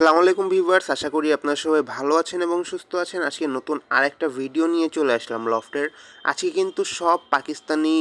আসসালামু আলাইকুম ভিউয়ার্স, আশা করি আপনারা সবাই ভালো আছেন এবং সুস্থ আছেন। আজকে নতুন আরেকটা ভিডিও নিয়ে চলে আসলাম লফটের। আজকে কিন্তু সব পাকিস্তানি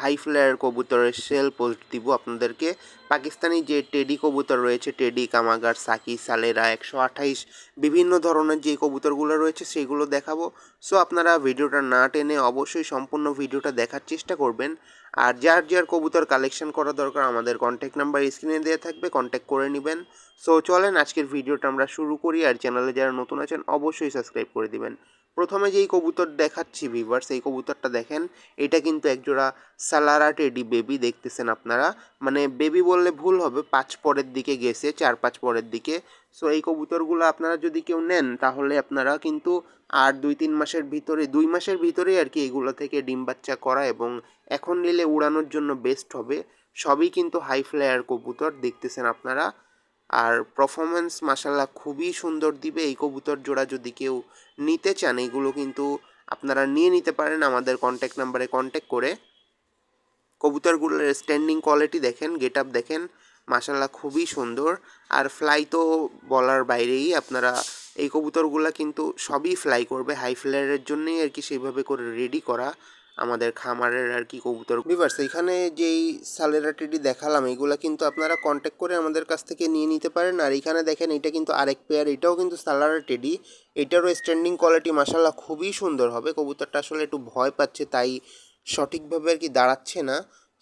হাই ফ্লায়ার কবুতরের সেল পোস্ট দিব আপনাদেরকে। পাকিস্তানি যে টেডি কবুতর রয়েছে টেডি কামাগার সাকি সালেরা একশো আঠাইশ, বিভিন্ন ধরনের যে কবুতরগুলো রয়েছে সেগুলো দেখাবো। সো আপনারা ভিডিওটা না টেনে অবশ্যই সম্পূর্ণ ভিডিওটা দেখার চেষ্টা করবেন। আর যার যার কবুতর কালেকশন করা দরকার, আমাদের কন্ট্যাক্ট নাম্বার স্ক্রিনে দেওয়া থাকবে কন্ট্যাক্ট করে নেবেন। সো চলেন আজকের ভিডিওটা আমরা শুরু করি, আর চ্যানেলে যারা নতুন আছেন, অবশ্যই সাবস্ক্রাইব করে দিবেন। প্রথমে যেই কবুতর দেখাচ্ছি ভিভার্স এই কবুতরটা দেখেন, এটা কিন্তু একজোড়া সালারা টেডি বেবি, দেখতেছেন আপনারা। মানে বেবি বললে ভুল হবে, পাঁচ পরের দিকে গেছে, চার পাঁচ পরের দিকে। সো এই কবুতরগুলো আপনারা যদি কেউ নেন, তাহলে আপনারা কিন্তু আর দুই, তিন মাসের ভিতরে, দুই মাসের ভিতরেই আর কি এগুলো থেকে ডিম বাচ্চা করা এবং এখন নিলে উড়ানোর জন্য বেস্ট হবে। সবই কিন্তু হাই ফ্লায়ার কবুতর, দেখতেছেন আপনারা। আর পারফরমেন্স মাসাল্লাহ খুবই সুন্দর দিবে। এই কবুতর জোড়া যদি কেউ নিতে চান, এগুলো কিন্তু আপনারা নিয়ে নিতে পারেন আমাদের কন্ট্যাক্ট নাম্বারে কন্ট্যাক্ট করে। কবুতরগুলোর স্ট্যান্ডিং কোয়ালিটি দেখেন গেট আপ দেখেন মাসাল্লাহ খুবই সুন্দর। আর ফ্লাই তো বলার বাইরেই, আপনারা এই কবুতরগুলো কিন্তু সবই ফ্লাই করবে। হাই ফ্লায়ারের জন্যই আর কি সেইভাবে করে রেডি করা। আমাদের খামারের আর কি কবুতর। বিভার্স, এখানে যেই সালেরাটিটি দেখালাম, এগুলো কিন্তু আপনারা কন্ট্যাক্ট করে আমাদের কাছ থেকে নিয়ে নিতে পারেন। আর এখানে দেখেন, এটা কিন্তু আরেক পেয়ার এটাও কিন্তু সালারা টেডি এটারও স্ট্যান্ডিং কোয়ালিটি মাসাল্লাহ খুবই সুন্দর হবে। কবুতরটা আসলে একটু ভয় পাচ্ছে, তাই সঠিকভাবে আর কি দাঁড়াচ্ছে না।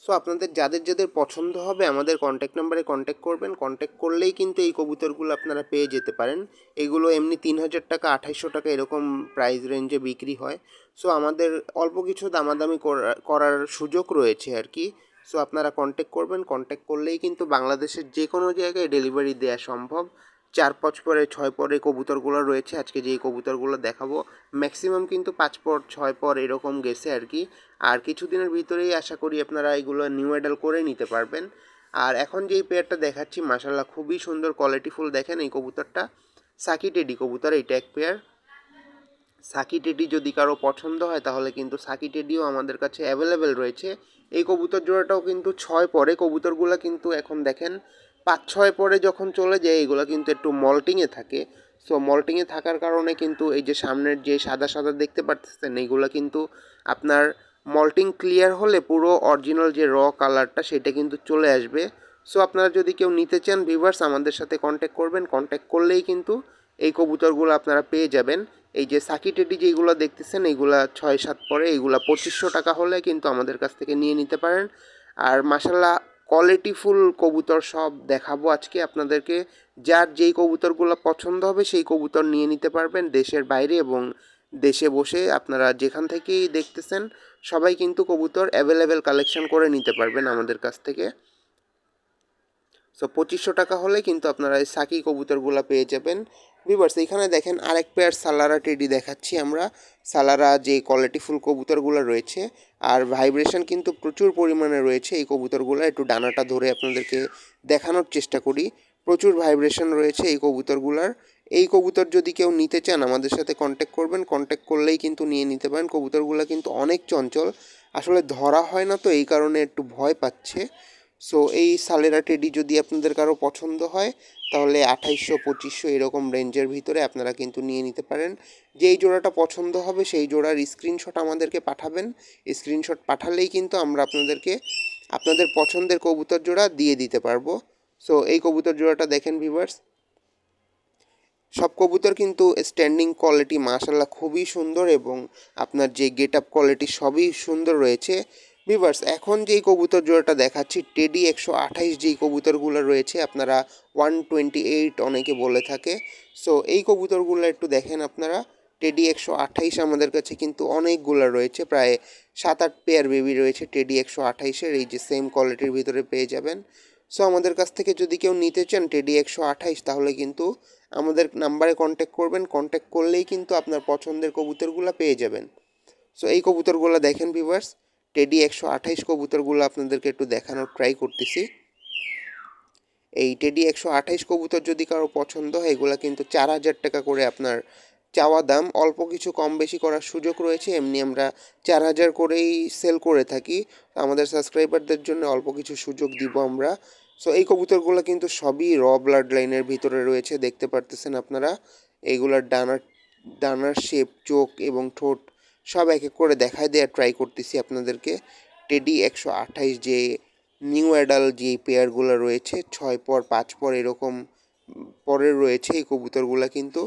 সো আপনাদের যাদের যাদের পছন্দ হবে, আমাদের কন্ট্যাক্ট নাম্বারে কন্ট্যাক্ট করবেন। কন্ট্যাক্ট করলেই কিন্তু এই কবুতরগুলো আপনারা পেয়ে যেতে পারেন। এগুলো এমনি তিন হাজার টাকা, আঠাইশশো টাকা এরকম প্রাইস রেঞ্জে বিক্রি হয়। সো আমাদের অল্প কিছু দামাদামি করার সুযোগ রয়েছে আর কি। সো আপনারা কন্ট্যাক্ট করবেন। কন্ট্যাক্ট করলেই কিন্তু বাংলাদেশের যে কোনো জায়গায় ডেলিভারি দেওয়া সম্ভব। চার পাঁচ পরে, ছয় পরে কবুতরগুলো রয়েছে। আজকে যেই কবুতরগুলো দেখাবো ম্যাক্সিমাম কিন্তু পাঁচ পর, ছয় পর এরকম গেছে আর কি। আর কিছুদিনের ভিতরেই আশা করি আপনারা এগুলো নিউ অ্যাডাল করে নিতে পারবেন। আর এখন যেই পেয়ারটা দেখাচ্ছি মাসাল্লাহ খুবই সুন্দর কোয়ালিটিফুল দেখেন এই কবুতরটা। সাকি টেডি কবুতর এইটা এক পেয়ার সাকি টেডি যদি কারও পছন্দ হয়, তাহলে কিন্তু সাকি টেডিও আমাদের কাছে অ্যাভেলেবেল রয়েছে। এই কবুতর জোড়াটাও কিন্তু ছয় পরে, কবুতরগুলো কিন্তু এখন দেখেন পাঁচ ছয় পরে যখন চলে যায়, এগুলো কিন্তু একটু মল্টিংয়ে থাকে। সো মল্টিংয়ে থাকার কারণে কিন্তু এই যে সামনের যে সাদা সাদা দেখতে পাচ্ছেন এইগুলো কিন্তু আপনার মল্টিং ক্লিয়ার হলে পুরো অরিজিনাল যে র কালারটা, সেটা কিন্তু চলে আসবে। সো আপনারা যদি কেউ নিতে চান ভিভার্স আমাদের সাথে কন্ট্যাক্ট করবেন। কন্ট্যাক্ট করলেই কিন্তু এই কবুতরগুলো আপনারা পেয়ে যাবেন। এই যে সাকি টেডি যেগুলো দেখতেছেন এইগুলা ছয় সাত পরে এইগুলা পঁচিশশো টাকা হলে কিন্তু আমাদের কাছ থেকে নিয়ে নিতে পারেন। আর মাসাল্লাহ কোয়ালিটিফুল কবুতর সব দেখাবো আজকে আপনাদেরকে। যার যেই কবুতরগুলো পছন্দ হবে সেই কবুতর নিয়ে নিতে পারবেন দেশের বাইরে এবং দেশে বসে আপনারা যেখান থেকেই দেখতেছেন, সবাই কিন্তু কবুতর অ্যাভেলেবেল কালেকশন করে নিতে পারবেন আমাদের কাছ থেকে। সো পঁচিশশো টাকা হলে কিন্তু আপনারা এই সাকি কবুতরগুলো পেয়ে যাবেন। ভিভার্স এখানে দেখেন আরেক পেয়ার সালারা টেডি দেখাচ্ছি আমরা। সালারা যে কোয়ালিটিফুল কবুতরগুলো রয়েছে, আর ভাইব্রেশন কিন্তু প্রচুর পরিমাণে রয়েছে এই কবুতরগুলো। একটু ডানাটা ধরে আপনাদেরকে দেখানোর চেষ্টা করি। প্রচুর ভাইব্রেশন রয়েছে এই কবুতরগুলার। এই কবুতর যদি কেউ নিতে চান আমাদের সাথে কন্ট্যাক্ট করবেন। কন্ট্যাক্ট করলেই কিন্তু নিয়ে নিতে পারেন। কবুতরগুলো কিন্তু অনেক চঞ্চল। আসলে ধরা হয় না তো, এই কারণে একটু ভয় পাচ্ছে। সো এই সালেরা টেডি যদি আপনাদের কারও পছন্দ হয়, তাহলে আঠাইশশো, পঁচিশশো এরকম রেঞ্জের ভিতরে আপনারা কিন্তু নিয়ে নিতে পারেন। যেই জোড়াটা পছন্দ হবে, সেই জোড়ার স্ক্রিনশট আমাদেরকে পাঠাবেন। স্ক্রিনশট পাঠালেই কিন্তু আমরা আপনাদেরকে, আপনাদের পছন্দের কবুতর জোড়া দিয়ে দিতে পারব। সো এই কবুতর জোড়াটা দেখেন ভিভার্স সব কবুতর কিন্তু স্ট্যান্ডিং কোয়ালিটি মাশাল্লাহ খুবই সুন্দর এবং আপনার যে গেট আপ কোয়ালিটি সবই সুন্দর রয়েছে। ভিভার্স এখন যেই কবুতর জোড়াটা দেখাচ্ছি টেডি একশো আঠাইশ যেই কবুতরগুলো রয়েছে, আপনারা ওয়ান টোয়েন্টি এইট অনেকে বলে থাকে। সো এই কবুতরগুলো একটু দেখেন আপনারা। টেডি একশো আঠাইশ আমাদের কাছে কিন্তু অনেকগুলো রয়েছে, প্রায় সাত আট পেয়ার বেবি রয়েছে টেডি একশো আঠাইশের, এই যে সেম কোয়ালিটির ভিতরে পেয়ে যাবেন। সো আমাদের কাছ থেকে যদি কেউ নিতে চান টেডি একশো আঠাইশ, তাহলে কিন্তু আমাদের নাম্বারে কন্ট্যাক্ট করবেন। কন্ট্যাক্ট করলেই কিন্তু আপনার পছন্দের কবুতরগুলো পেয়ে যাবেন। সো এই কবুতরগুলো দেখেন ভিভার্স টেডি একশো আঠাইশ কবুতরগুলো আপনাদেরকে একটু দেখানোর ট্রাই করতেছি। এই টেডি একশো আঠাইশ কবুতর যদি কারও পছন্দ হয়, এগুলো কিন্তু চার হাজার টাকা করে আপনার চাওয়া দাম। অল্প কিছু কম বেশি করার সুযোগ রয়েছে, এমনি আমরা চার হাজার করেই সেল করে থাকি। আমাদের সাবস্ক্রাইবারদের জন্য অল্প কিছু সুযোগ দিব আমরা। সো এই কবুতরগুলো কিন্তু সবই র ব্লাড লাইনের ভিতরে রয়েছে, দেখতে পারতেছেন আপনারা। এইগুলার ডানার ডানার শেপ চোখ এবং ঠোঁট সব এক এক করে দেখাই দেওয়ার ট্রাই করতেছি আপনাদেরকে। টেডি একশো আঠাইশ যে নিউ অ্যাডাল যে পেয়ারগুলো রয়েছে, ছয় পর পাঁচ পর এরকম পরে রয়েছে এই কবুতরগুলো কিন্তু।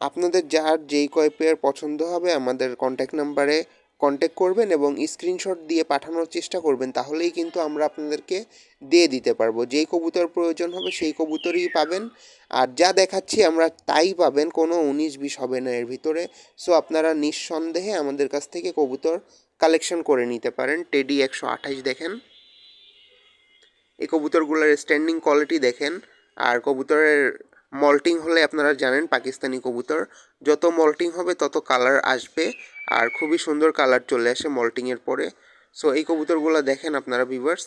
আপনাদের যার যেই কয় পেয়ার পছন্দ হবে, আমাদের কন্ট্যাক্ট নাম্বারে কন্ট্যাক্ট করবেন এবং স্ক্রিনশট দিয়ে পাঠানোর চেষ্টা করবেন, তাহলেই কিন্তু আমরা আপনাদেরকে দিয়ে দিতে পারব। যেই কবুতর প্রয়োজন হবে সেই কবুতরই পাবেন। আর যা দেখাচ্ছি আমরা তাই পাবেন, কোনো উনিশ বিশ হবে না এর ভিতরে। সো আপনারা নিঃসন্দেহে আমাদের কাছ থেকে কবুতর কালেকশন করে নিতে পারেন। টেডি একশো আঠাইশ দেখেন। এই কবুতরগুলোর স্ট্যান্ডিং কোয়ালিটি দেখেন। আর কবুতরের মল্টিং হলে আপনারা জানেন, পাকিস্তানি কবুতর। যত মল্টিং হবে, তত কালার আসবে। আর খুবই সুন্দর কালার চলে আসে মল্টিংয়ের পরে। সো এই কবুতরগুলো দেখেন আপনারা ভিভার্স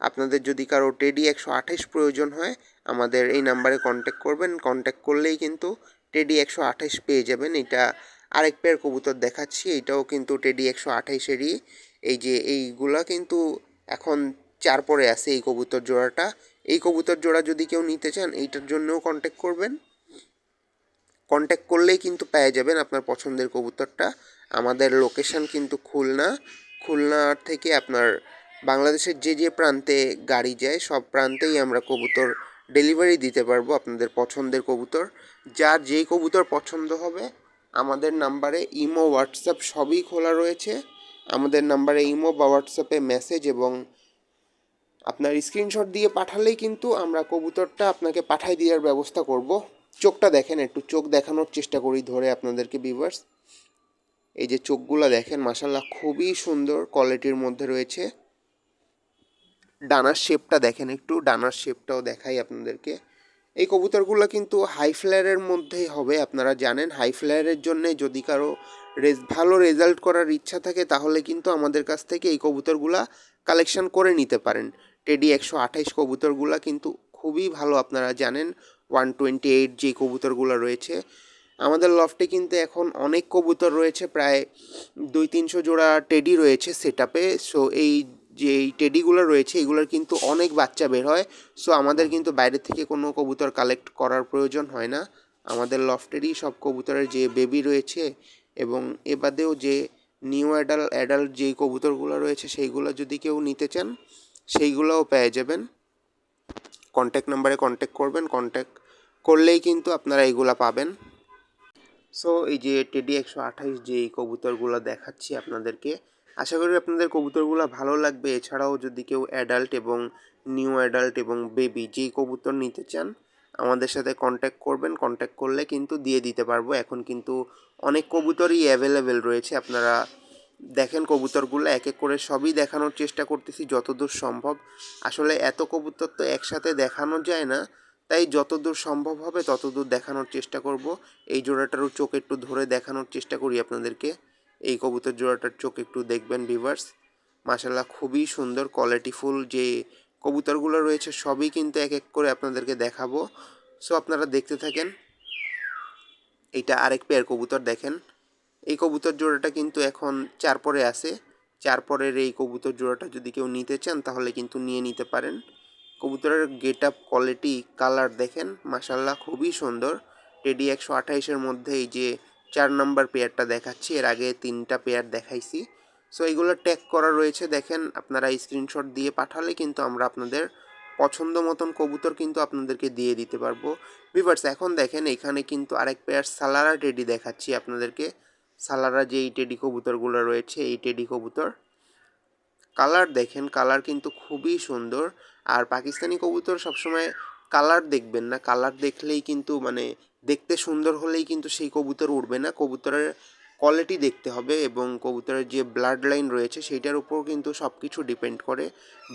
আপনাদের যদি কারও টেডি একশো আঠাইশ প্রয়োজন হয়, আমাদের এই নাম্বারে কন্ট্যাক্ট করবেন। কন্ট্যাক্ট করলেই কিন্তু টেডি একশো আঠাইশ পেয়ে যাবেন। এটা আরেক পেয়ার কবুতর দেখাচ্ছি, এটাও কিন্তু টেডি একশো আঠাইশেরই এই যে এইগুলা কিন্তু এখন চার পরে আছে এই কবুতর জোড়াটা। এই কবুতর জোড়া যদি কেউ নিতে চান, এইটার জন্যও কন্ট্যাক্ট করবেন। কন্ট্যাক্ট করলেই কিন্তু পেয়ে যাবেন আপনার পছন্দের কবুতরটা। আমাদের লোকেশন কিন্তু খুলনা। খুলনার থেকে আপনার বাংলাদেশের যে যে প্রান্তে গাড়ি যায়, সব প্রান্তেই আমরা কবুতর ডেলিভারি দিতে পারব আপনাদের পছন্দের কবুতর। যার যেই কবুতর পছন্দ হবে, আমাদের নাম্বারে ইমো হোয়াটসঅ্যাপ সবই খোলা রয়েছে। আমাদের নাম্বারে ইমো বা হোয়াটসঅ্যাপে মেসেজ এবং আপনার স্ক্রিনশট দিয়ে পাঠালেই কিন্তু আমরা কবুতরটা আপনাকে পাঠাই দেওয়ার ব্যবস্থা করব। চোখটা দেখেন, একটু চোখ দেখানোর চেষ্টা করি ধরে আপনাদেরকে ভিউয়ার্স এই যে চোখগুলো দেখেন মাসাল্লাহ খুবই সুন্দর কোয়ালিটির মধ্যে রয়েছে। ডানার শেপটা দেখেন একটু, ডানার শেপটাও দেখাই আপনাদেরকে। এই কবুতরগুলো কিন্তু হাই ফ্লেয়ারের মধ্যেই হবে, আপনারা জানেন। হাই ফ্লেয়ারের জন্য যদি কারও রেজ, ভালো রেজাল্ট করার ইচ্ছা থাকে, তাহলে কিন্তু আমাদের কাছ থেকে এই কবুতরগুলা কালেকশন করে নিতে পারেন। টেডি একশো আঠাইশ কবুতরগুলা কিন্তু খুবই ভালো, আপনারা জানেন। ওয়ান টোয়েন্টি এইট যে কবুতরগুলো রয়েছে। আমাদের লফটে কিন্তু এখন অনেক কবুতর রয়েছে, প্রায় দুই তিনশো জোড়া টেডি রয়েছে সেট আপে সো এই যে এই টেডিগুলো রয়েছে, এগুলোর কিন্তু অনেক বাচ্চা বের হয়। সো আমাদের কিন্তু বাইরে থেকে কোনো কবুতর কালেক্ট করার প্রয়োজন হয় না। আমাদের লফটেরই সব কবুতরের যে বেবি রয়েছে এবং এ বাদেও যে নিউ অ্যাডাল অ্যাডাল্ট যেই কবুতরগুলো রয়েছে, সেইগুলো যদি কেউ নিতে চান, সেইগুলোও পেয়ে যাবেন। কন্ট্যাক্ট নাম্বারে কন্ট্যাক্ট করবেন। কন্ট্যাক্ট করলেই কিন্তু আপনারা এইগুলা পাবেন। সো এই যে টেডি একশো আঠাইশ যে এই কবুতরগুলো দেখাচ্ছি আপনাদেরকে, আশা করি আপনাদের কবুতরগুলো ভালো লাগবে। এছাড়াও যদি কেউ অ্যাডাল্ট এবং নিউ অ্যাডাল্ট এবং বেবি যেই কবুতর নিতে চান, আমাদের সাথে কন্ট্যাক্ট করবেন। কন্ট্যাক্ট করলে কিন্তু দিয়ে দিতে পারব। এখন কিন্তু অনেক কবুতরই অ্যাভেলেবেল রয়েছে। আপনারা দেখেন কবুতরগুলো, এক এক করে সবই দেখানোর চেষ্টা করতেছি যতদূর সম্ভব। আসলে এত কবুতর তো একসাথে দেখানো যায় না। তাই যতদূর সম্ভব হবে ততদূর দেখানোর চেষ্টা করব। এই জোড়াটারও চোখ একটু ধরে দেখানোর চেষ্টা করি আপনাদেরকে। এই কবুতর জোড়াটার চোখ একটু দেখবেন ভিভার্স মাসাল্লাহ খুবই সুন্দর কোয়ালিটিফুল যে কবুতরগুলো রয়েছে, সবই কিন্তু এক এক করে আপনাদেরকে দেখাবো। সো আপনারা দেখতে থাকেন। এইটা আরেক পেয়ার কবুতর দেখেন। এই কবুতর জোড়াটা কিন্তু এখন চার পরে আছে। চার পরের এই কবুতর জোড়াটা যদি কেউ নিতে চান, তাহলে কিন্তু নিয়ে নিতে পারেন। কবুতরের গেট আপ কোয়ালিটি, কালার দেখেন মাসাল্লাহ খুবই সুন্দর। টেডি একশো আঠাইশের মধ্যে এই যে চার নম্বর পেয়ারটা দেখাচ্ছি, এর আগে তিনটা পেয়ার দেখাইছি। সো এইগুলো ট্যাগ করা রয়েছে, দেখেন, আপনারা স্ক্রিনশট দিয়ে পাঠালে কিন্তু আমরা আপনাদের পছন্দ মতন কবুতর কিন্তু আপনাদেরকে দিয়ে দিতে পারব। ভিভার্স এখন দেখেন, এখানে কিন্তু আরেক পেয়ার সালারা টেডি দেখাচ্ছি আপনাদেরকে। সালারা যে এই টেডি কবুতরগুলো রয়েছে, এই টেডি কবুতর। কালার দেখেন, কালার কিন্তু খুবই সুন্দর। আর পাকিস্তানি কবুতর সবসময় কালার দেখবেন না। কালার দেখলেই কিন্তু মানে দেখতে সুন্দর হলেই কিন্তু সেই কবুতর উঠবে না। কবুতরের কোয়ালিটি দেখতে হবে এবং কবুতরের যে ব্লাড লাইন রয়েছে সেইটার উপর কিন্তু সব কিছু ডিপেন্ড করে।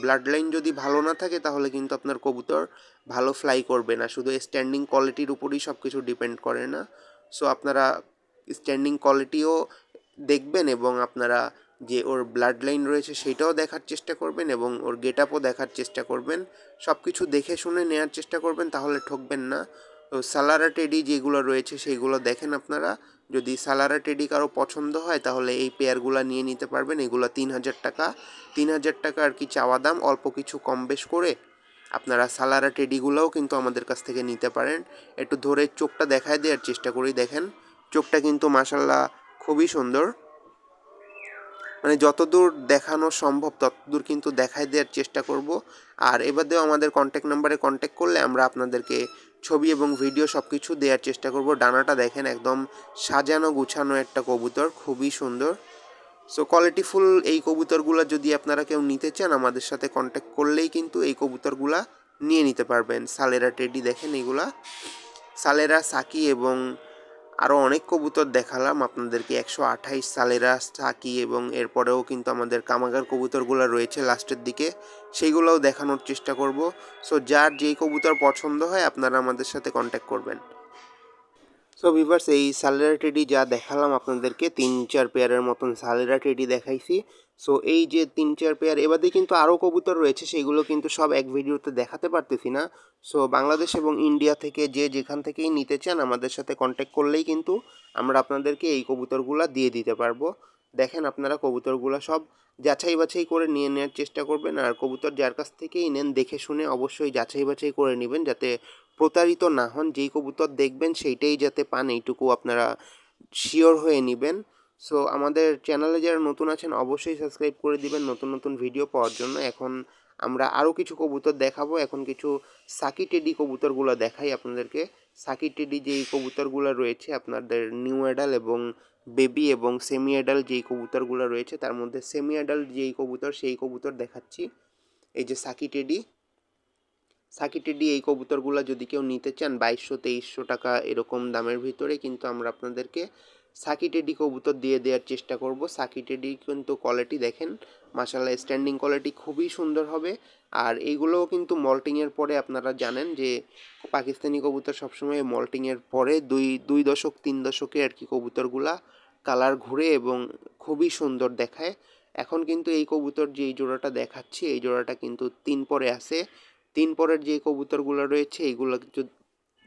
ব্লাড লাইন যদি ভালো না থাকে তাহলে কিন্তু আপনার কবুতর ভালো ফ্লাই করবে না। শুধু স্ট্যান্ডিং কোয়ালিটির উপরই সব কিছু ডিপেন্ড করে না। সো আপনারা স্ট্যান্ডিং কোয়ালিটিও দেখবেন এবং আপনারা যে ওর ব্লাড লাইন রয়েছে সেটাও দেখার চেষ্টা করবেন এবং ওর গেট আপও দেখার চেষ্টা করবেন। সব কিছু দেখে শুনে নেওয়ার চেষ্টা করবেন, তাহলে ঠকবেন না। তো সালারা টেডি যেগুলো রয়েছে সেইগুলো দেখেন আপনারা। যদি সালারা টেডি কারও পছন্দ হয়, তাহলে এই পেয়ারগুলো নিয়ে নিতে পারবেন। এগুলো তিন হাজার টাকা। তিন হাজার টাকা আর কি চাওয়া দাম, অল্প কিছু কম বেশ করে আপনারা সালারা টেডিগুলোও কিন্তু আমাদের কাছ থেকে নিতে পারেন। একটু ধরে চোখটা দেখায় দেওয়ার চেষ্টা করি, দেখেন। চোখটা কিন্তু মাসাল্লাহ খুবই সুন্দর। মানে যতদূর দেখানো সম্ভব, ততদূর কিন্তু দেখায় দেওয়ার চেষ্টা করব। আর এবারেও আমাদের কন্ট্যাক্ট নাম্বারে কন্ট্যাক্ট করলে আমরা আপনাদেরকে ছবি এবং ভিডিও সব কিছু দেওয়ার চেষ্টা করব। ডানাটা দেখেন একদম সাজানো, গুছানো একটা কবুতর, খুবই সুন্দর। সো কোয়ালিটিফুল এই কবুতরগুলো যদি আপনারা কেউ নিতে চান, আমাদের সাথে কন্ট্যাক্ট করলেই কিন্তু এই কবুতরগুলা নিয়ে নিতে পারবেন। সালেরা টেডি দেখেন এগুলা। সালেরা, সাকি এবং আরও অনেক কবুতর দেখালাম। আপনাদেরকে একশো আঠাইশ সালেরা সাকি এবং এরপরেও কিন্তু আমাদের কামাগার কবুতরগুলো রয়েছে লাস্টের দিকে, সেইগুলোও দেখানোর চেষ্টা করব। সো যার যেই কবুতর পছন্দ হয়, আপনারা আমাদের সাথে কন্ট্যাক্ট করবেন। সো ভিভার্স এই সালেরা টেডি যা দেখালাম আপনাদেরকে, তিন চার পেয়ারের মতন সালেরা টেডি দেখাইছি। সো এই যে তিন চার পেয়ার এবারে কিন্তু আরও কবুতর রয়েছে, সেগুলো কিন্তু সব এক ভিডিওতে দেখাতে পারতেছি না। সো বাংলাদেশ এবং ইন্ডিয়া থেকে যে যেখান থেকেই নিতে চান, আমাদের সাথে কন্ট্যাক্ট করলেই কিন্তু আমরা আপনাদেরকে এই কবুতরগুলো দিয়ে দিতে পারব। দেখেন আপনারা কবুতরগুলো সব যাচাই বাছাই করে নিয়ে নেওয়ার চেষ্টা করবেন, আর কবুতর যার কাছ থেকেই নেন, দেখে শুনে অবশ্যই যাচাই বাছাই করে নেবেন, যাতে প্রতারিত না হন, যেই কবুতর দেখবেন সেইটাই যাতে পান, এইটুকু আপনারা শিওর হয়ে নেবেন। সো আমাদের চ্যানেলে যারা নতুন আছেন, অবশ্যই সাবস্ক্রাইব করে দিবেন নতুন নতুন ভিডিও পাওয়ার জন্য। এখন আমরা আরও কিছু কবুতর দেখাবো। এখন কিছু সাকি টেডি কবুতরগুলো দেখাই আপনাদেরকে। সাকি টেডি যেই কবুতরগুলো রয়েছে, আপনাদের নিউ অ্যাডাল এবং বেবি এবং সেমি অ্যাডাল যেই কবুতরগুলো রয়েছে, তার মধ্যে সেমি অ্যাডাল যেই কবুতর, সেই কবুতর দেখাচ্ছি। এই যে সাকি টেডি। সাকি টেডি এই কবুতরগুলো যদি কেউ নিতে চান, বাইশশো, তেইশশো টাকা এরকম দামের ভিতরে কিন্তু আমরা আপনাদেরকে সাকি টেডি কবুতর দিয়ে দেওয়ার চেষ্টা করব। সাকি টেডি কিন্তু কোয়ালিটি দেখেন মাসাল্লাহ স্ট্যান্ডিং কোয়ালিটি খুবই সুন্দর হবে। আর এইগুলোও কিন্তু মল্টিংয়ের পরে আপনারা জানেন যে পাকিস্তানি কবুতর সবসময় মল্টিংয়ের পরে দুই দুই দশক, তিন দশকে আর কি কবুতরগুলা কালার ঘুরে এবং খুবই সুন্দর দেখায়। এখন কিন্তু এই কবুতর যে এই জোড়াটা দেখাচ্ছি, এই জোড়াটা কিন্তু তিন পরে আছে। তিন পরের যে কবুতরগুলো রয়েছে এইগুলো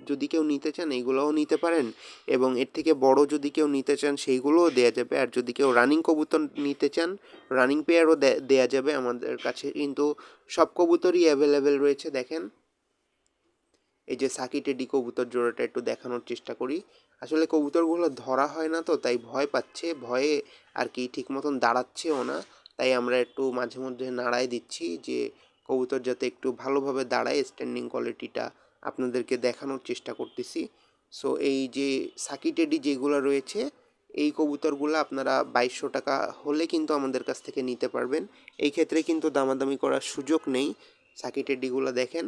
যদি কেউ নিতে চান এইগুলোও নিতে পারেন। এবং এর থেকে বড় যদি কেউ নিতে চান, সেইগুলোও দেওয়া যাবে। আর যদি কেউ রানিং কবুতর নিতে চান রানিং পেয়ারও দেওয়া যাবে আমাদের কাছে। কিন্তু সব কবুতরই অ্যাভেলেবেল রয়েছে, দেখেন। এই যে সাকি টেডি কবুতর জোড়াটা একটু দেখানোর চেষ্টা করি। আসলে কবুতরগুলো ধরা হয় না তো, তাই ভয় পাচ্ছে। ভয়ে আর কি ঠিক মতন দাঁড়াচ্ছেও না। তাই আমরা একটু মাঝে মধ্যে নাড়াই দিচ্ছি যে কবুতর যাতে একটু ভালোভাবে দাঁড়ায় স্ট্যান্ডিং কোয়ালিটিটা আপনাদেরকে দেখানোর চেষ্টা করতেছি। সো এই যে সাকি টেডি যেগুলো রয়েছে, এই কবুতরগুলো আপনারা বাইশশো টাকা হলে কিন্তু আমাদের কাছ থেকে নিতে পারবেন। এই ক্ষেত্রে কিন্তু দামাদামি করার সুযোগ নেই। সাকি টেডিগুলো দেখেন।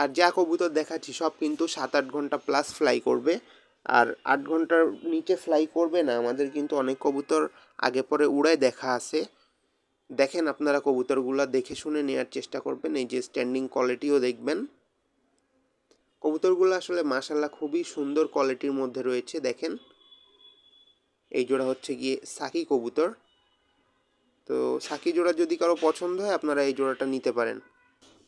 আর যা কবুতর দেখাচ্ছি, সব কিন্তু সাত আট ঘণ্টা প্লাস ফ্লাই করবে। আর আট ঘণ্টার নিচে ফ্লাই করবে না, আমাদের কিন্তু অনেক কবুতর আগে পরে উড়ায় দেখা আছে। দেখেন আপনারা কবুতরগুলো দেখে শুনে নেওয়ার চেষ্টা করবেন, এই যে স্ট্যান্ডিং কোয়ালিটিও দেখবেন। কবুতরগুলো আসলে মাসাল্লাহ খুবই সুন্দর কোয়ালিটির মধ্যে রয়েছে, দেখেন। এই জোড়া হচ্ছে গিয়ে সাকি কবুতর। তো সাকি জোড়া যদি কারও পছন্দ হয়, আপনারা এই জোড়াটা নিতে পারেন।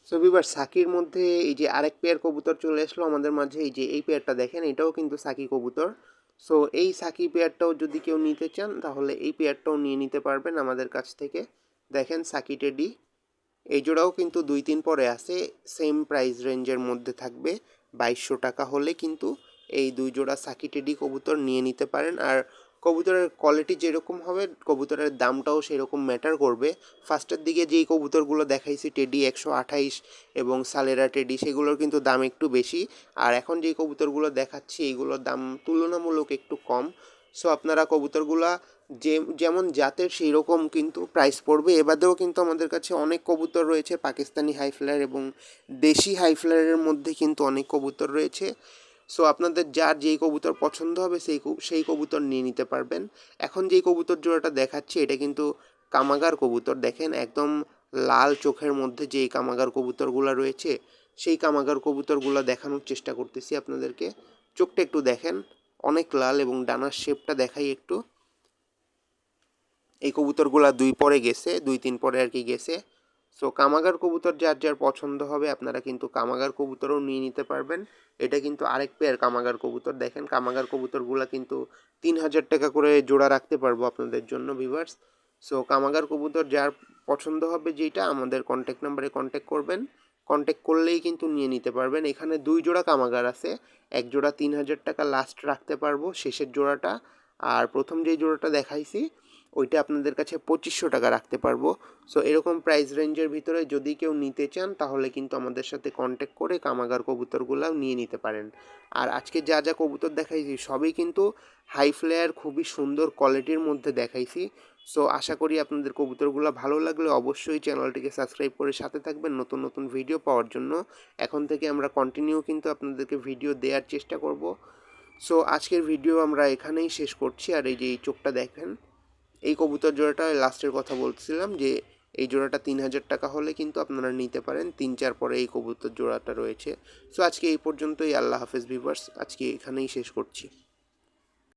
সো বিবার সাকির মধ্যে এই যে আরেক পেয়ার কবুতর চলে আসলো আমাদের মাঝে, এই যে এই পেয়ারটা দেখেন, এটাও কিন্তু সাকি কবুতর। সো এই সাকি পেয়ারটাও যদি কেউ নিতে চান, তাহলে এই পেয়ারটাও নিয়ে নিতে পারবেন আমাদের কাছ থেকে। দেখেন সাকি টেডি এই জোড়াও কিন্তু দুই তিন পরে আছে সেম প্রাইস রেঞ্জের মধ্যে থাকবে, বাইশশো টাকা হলে কিন্তু এই দুই জোড়া সাকি টেডি কবুতর নিয়ে নিতে পারেন। আর কবুতরের কোয়ালিটি যেরকম হবে, কবুতরের দামটাও সেরকম ম্যাটার করবে। ফার্স্টের দিকে যেই কবুতরগুলো দেখাইছি, টেডি একশো আঠাইশ এবং সালেরা টেডি, সেগুলোর কিন্তু দাম একটু বেশি। আর এখন যেই কবুতরগুলো দেখাচ্ছি এইগুলোর দাম তুলনামূলক একটু কম। সো আপনারা কবুতরগুলা যে, যেমন জাতের সেই রকম কিন্তু প্রাইস পড়বে। এবাদেও কিন্তু আমাদের কাছে অনেক কবুতর রয়েছে, পাকিস্তানি হাই ফ্লায়ার এবং দেশি হাই ফ্লায়ারের মধ্যে কিন্তু অনেক কবুতর রয়েছে। সো আপনাদের যার যেই কবুতর পছন্দ হবে, সেই সেই কবুতর নিয়ে নিতে পারবেন। এখন যেই কবুতর জোড়াটা দেখাচ্ছি, এটা কিন্তু কামাগার কবুতর। দেখেন, একদম লাল চোখের মধ্যে যেই কামাগার কবুতরগুলো রয়েছে, সেই কামাগার কবুতরগুলো দেখানোর চেষ্টা করতেছি আপনাদেরকে। চোখটা একটু দেখেন। অনেক লাল এবং ডানার শেপটা দেখাই একটু। এই কবুতরগুলো দুই পরে গেছে, দুই তিন পরে আর কি গেছে। সো কামাগার কবুতর যার যার পছন্দ হবে, আপনারা কিন্তু কামাগার কবুতরও নিয়ে নিতে পারবেন। এটা কিন্তু আরেক পেয়ার কামাগার কবুতর। দেখেন, কামাগার কবুতরগুলো কিন্তু তিন হাজার টাকা করে জোড়া রাখতে পারব আপনাদের জন্য ভিভার্স সো কামাগার কবুতর যার পছন্দ হবে যেটা আমাদের কন্ট্যাক্ট নাম্বারে কন্ট্যাক্ট করবেন। কন্ট্যাক্ট করলেই কিন্তু নিয়ে নিতে পারবেন। এখানে দুই জোড়া কামাগার আছে। এক জোড়া তিন হাজার টাকা লাস্ট রাখতে পারব শেষের জোড়াটা। আর প্রথম যে জোড়াটা দেখাইছি ওইটা আপনাদের কাছে পঁচিশশো টাকা রাখতে পারব। সো এরকম প্রাইস রেঞ্জের ভিতরে যদি কেউ নিতে চান, তাহলে কিন্তু আমাদের সাথে কন্ট্যাক্ট করে কামাগার কবুতরগুলাও নিয়ে নিতে পারেন। আর আজকে যা যা কবুতর দেখাইছি, সবই কিন্তু হাই ফ্লেয়ার খুবই সুন্দর কোয়ালিটির মধ্যে দেখাইছি। সো আশা করি আপনাদের কবুতরগুলো ভালো লাগলে অবশ্যই চ্যানেলটিকে সাবস্ক্রাইব করে সাথে থাকবেন নতুন নতুন ভিডিও পাওয়ার জন্য। এখন থেকে আমরা কন্টিনিউ কিন্তু আপনাদেরকে ভিডিও দেওয়ার চেষ্টা করব। সো আজকের ভিডিও আমরা এখানেই শেষ করছি। আর এই যে এই চোখটা দেখেন এই কবুতর জোড়াটা লাস্টের কথা বলছিলাম যে, এই জোড়াটা তিন হাজার টাকা হলে কিন্তু আপনারা নিতে পারেন। তিন, চার পরে এই কবুতর জোড়াটা রয়েছে। সো আজকে এই পর্যন্তই। আল্লাহ হাফেজ ভিভার্স আজকে এখানেই শেষ করছি।